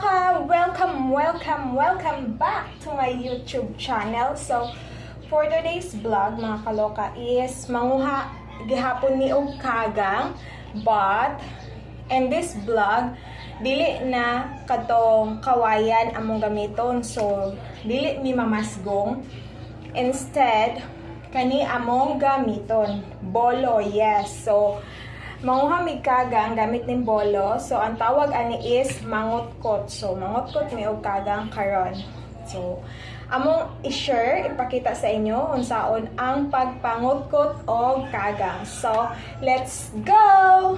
kaloka! Welcome, welcome, welcome back to my YouTube channel. So, for today's vlog, mga kaloka, is manguha gihapon ni og kagang but in this vlog dili na katong kawayan among gamiton so dili mi mamasgong instead kani among gamiton bolo yes so Manguha mi kagang gamit ning bolo. So ang tawag ani is mangotkot. So mangotkot mi og kagang karon. So among i-share ipakita sa inyo unsaon ang pagpangotkot og kagang. So let's go.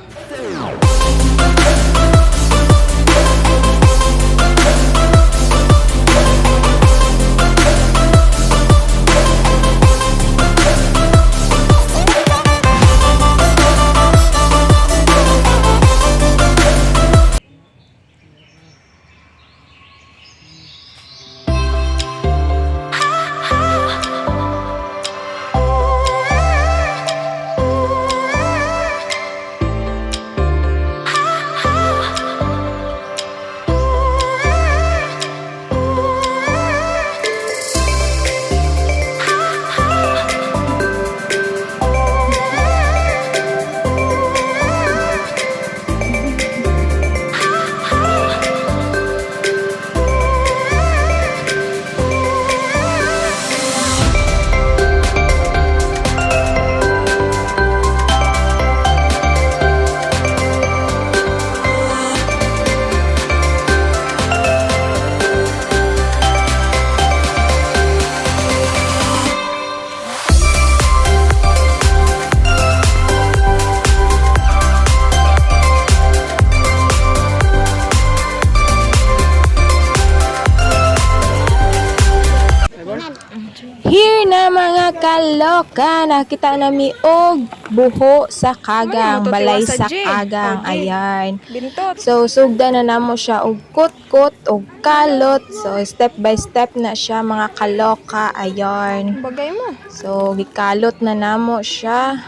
Kaloka, nakita nami og buho sa kagang, Ano, balay sa J. kagang, O, J. ayan. Bintot. So, sugda na namo siya og kot-kot og kalot. So, step by step na siya mga kaloka, ayan. Bagay mo. So, gikalot na namo siya.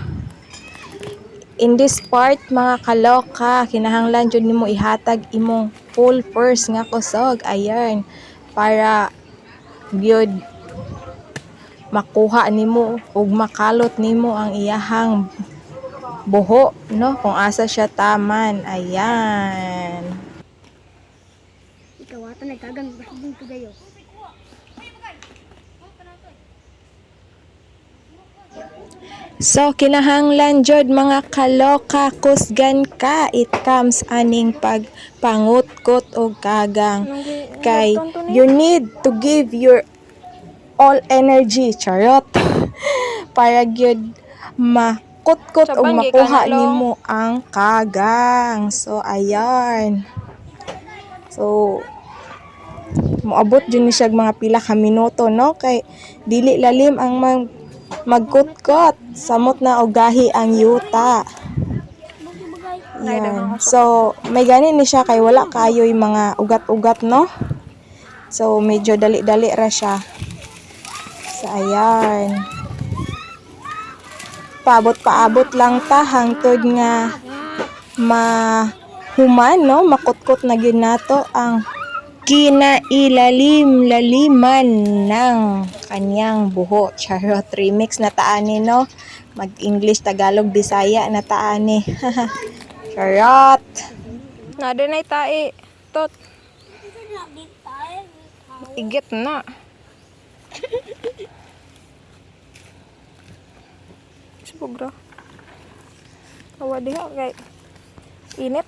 In this part, mga kaloka, kinahanglan jud nimo ihatag imong full first nga kusog, ayan. Para gyud makuha nimo ug makalot nimo ang iyahang buho, no? Kung asa siya taman, ayan. Ikaw ata nagkagang basbong ko gayo. So, kinahanglan jud mga kaloka, kusgan ka, it comes aning pagpangutkot og kagang. Kay, you need to give your all energy, charot. Para gyud makutkot o makuha nimo ang kagang. So, ayan. So, moabot jud ni siya mga pila ka minuto no kay dili lalim ang mag magkutkot samot na og gahi ang yuta Yan. So, may ganin ni siya kay wala kayo yung mga ugat-ugat, no? So, medyo dali-dali ra siya. So, ayan. Paabot-paabot lang ta hangtod nga mahuman, no? Makutkot na gyud nato ang kinailalim-laliman ng kanyang buho. Charot remix na taani, no? Mag-English, Tagalog, Bisaya na taani. Charot! Nada na tae. Tot. Igit na. Subugra. Awa diha kay init.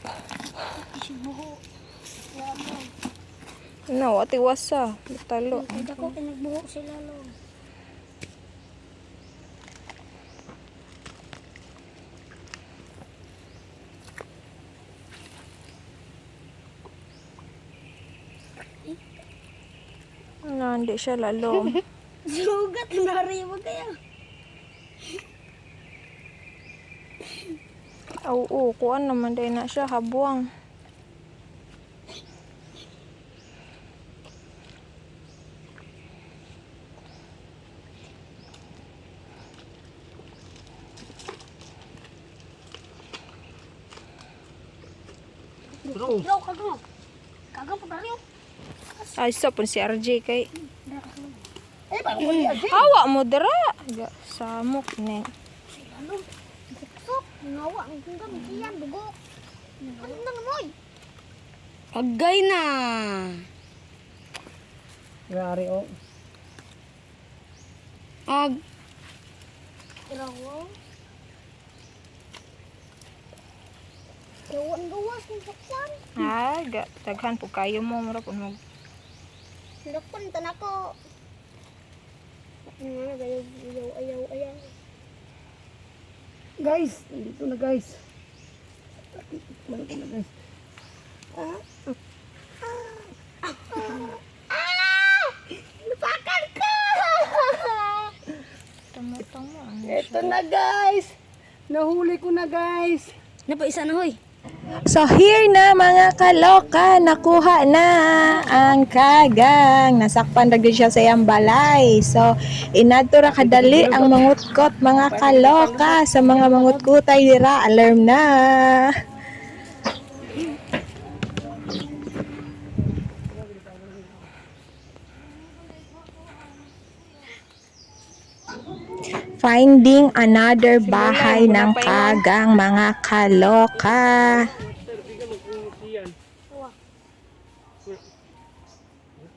No, ati wasa. Talo. Kada ko sila lo. Ano, hindi siya lalo. Sugat na rin mo kayo. Oo, kuan naman day na siya habuang. Ikaw ka mo. Kagang pa tayo. Ay, sa pun si RJ kay. Eh, wala yan. Hawa mo dara. Samok ne. Nawa. Ang kunggan. Siyan. Dugo. Ano na namoy? Agay na. Yari o. Ag. Ilawo. Gawan gawas ng saksan. Ah, ga, daghan po kayo mo. Mura po mag... Lakpan tanako. Ano na gayo ayaw ayaw ayaw. Guys, dito na guys. Dito na guys. Lupakan ka! Tama-tama. Ito na guys. Nahuli ko na guys. Napa isa na hoy. So here na mga kaloka, nakuha na ang kagang. Nasakpan na siya sa iyang balay. So inadto ra kadali ang mangutkot mga kaloka sa mga mangutkutay dira. Alarm na. Finding another bahay ng kagang mga kaloka.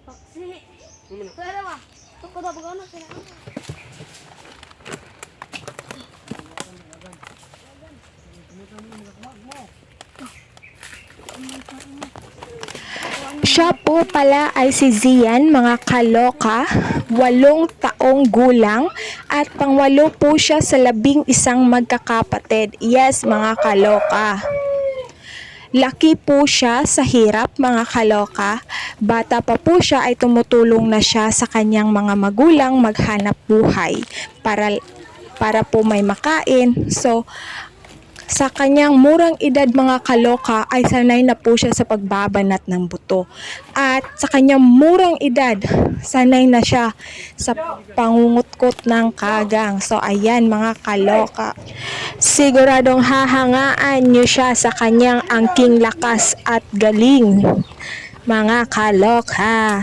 Paksi. Pero wa. Tuko daw Siya po pala ay si Zian, mga kaloka, walong taong gulang at pangwalo po siya sa labing isang magkakapatid. Yes, mga kaloka. Laki po siya sa hirap, mga kaloka. Bata pa po siya ay tumutulong na siya sa kanyang mga magulang maghanap buhay para para po may makain. So, sa kanyang murang edad mga kaloka ay sanay na po siya sa pagbabanat ng buto. At sa kanyang murang edad, sanay na siya sa pangungutkot ng kagang. So ayan mga kaloka. Siguradong hahangaan niyo siya sa kanyang angking lakas at galing. Mga kaloka.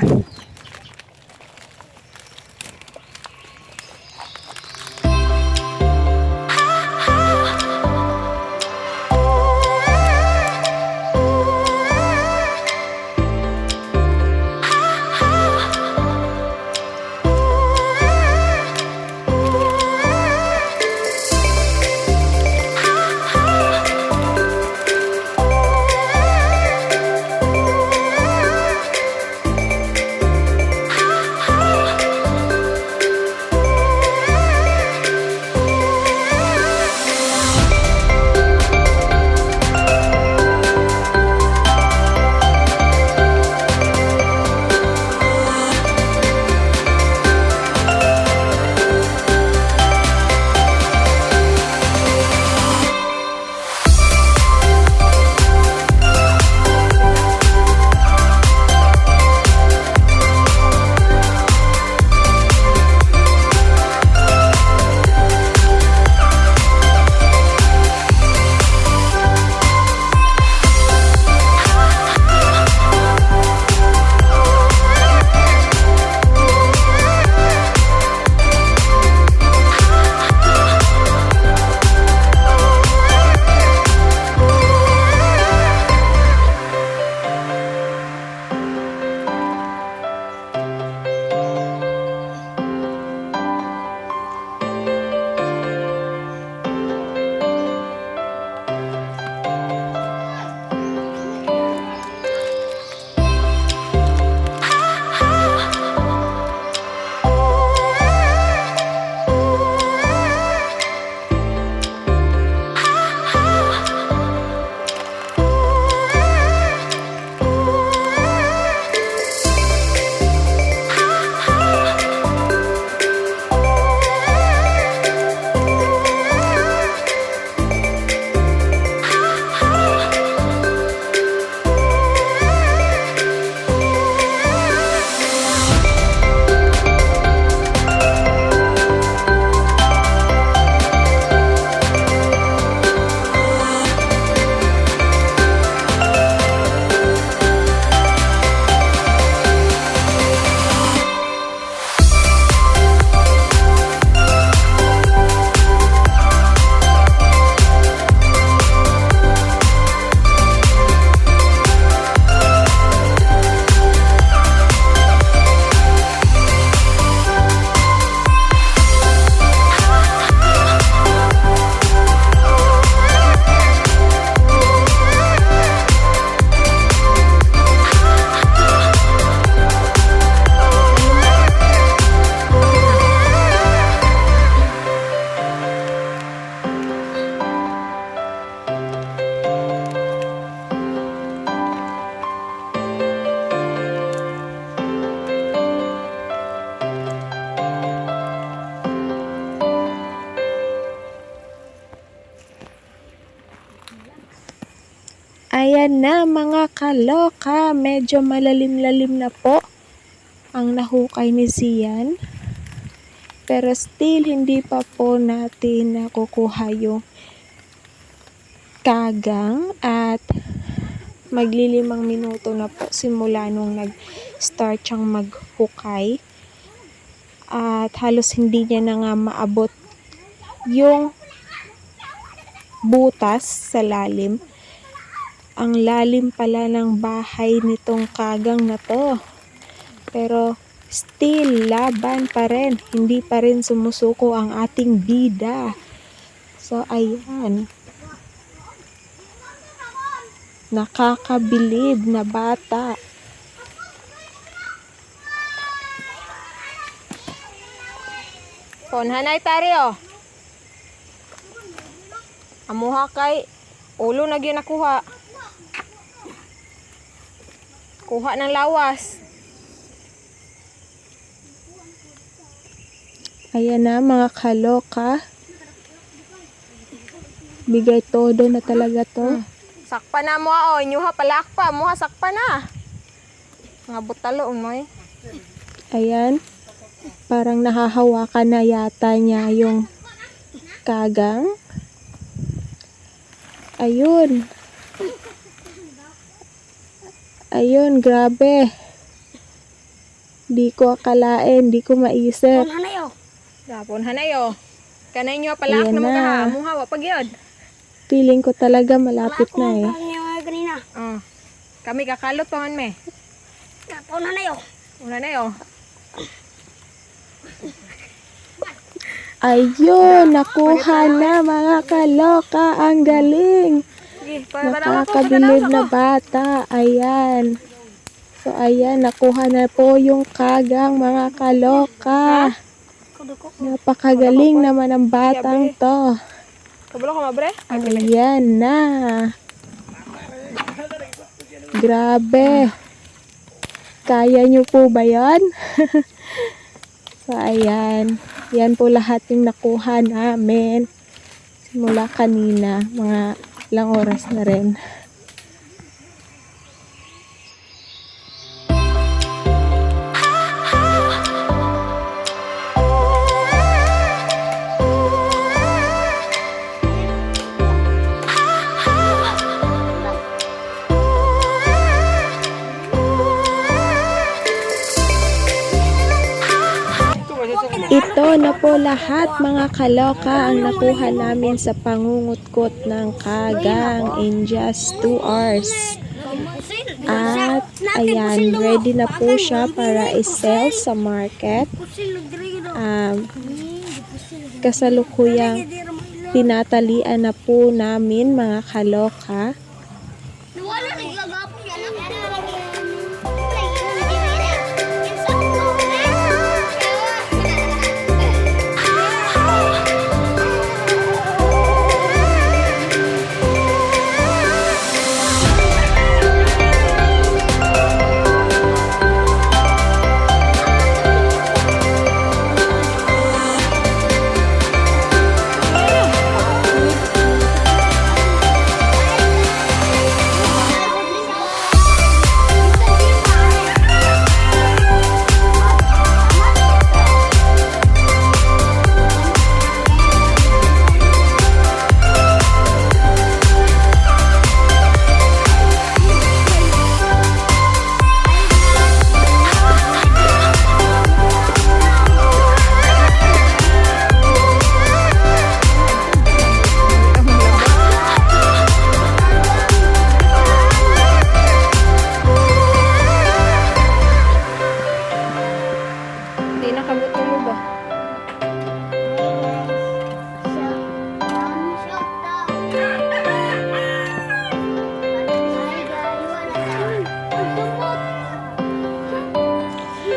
Ayan na mga kaloka, medyo malalim-lalim na po ang nahukay ni Zian. Pero still, hindi pa po natin nakukuha yung kagang at maglilimang minuto na po simula nung nag-start siyang maghukay. At halos hindi niya na nga maabot yung butas sa lalim. Ang lalim pala ng bahay nitong kagang na to. Pero still, laban pa rin. Hindi pa rin sumusuko ang ating bida. So, ayan. Nakakabilib na bata. Ponhanay tario. Amuha kay ulo na gyud nakuha. Kuha ng lawas. Ayan na mga kaloka. Bigay todo na talaga to. Sakpa na mo oh, inyuha palak pa, muha sakpa na. Mga butalo mo eh. Ayan. Parang nahahawakan na yata niya yung kagang. Ayun. Ayun, grabe. Di ko akalain, di ko maisip. Ano na yun? Gapon hanayo. Kanay nyo palak Ayan na mo na. pag yun. Feeling ko talaga malapit na eh. Mga kanina. Oh. Kami kakalot pa man me. Tapos na na yun. Una na yo. Ayun, nakuha na mga kaloka. Ang galing. Nakakabilib na bata. Ayan. So, ayan, nakuha na po yung kagang mga kaloka. Napakagaling naman ang batang to. Ayan na. Grabe. Kaya nyo po ba yan? so, ayan. Yan po lahat yung nakuha namin. Simula kanina. Mga ilang oras na rin. Lahat mga kaloka ang nakuha namin sa pangungutkot ng kagang in just 2 hours. At ayan, ready na po siya para i-sell sa market. Um, kasalukuyang tinatalian na po namin mga kaloka.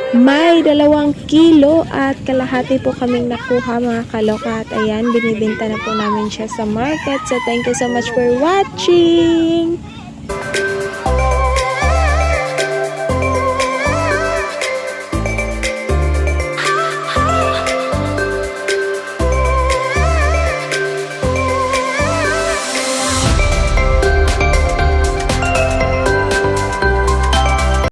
May dalawang kilo at kalahati po kaming nakuha mga kaloka. At ayan, binibenta na po namin siya sa market. So, thank you so much for watching!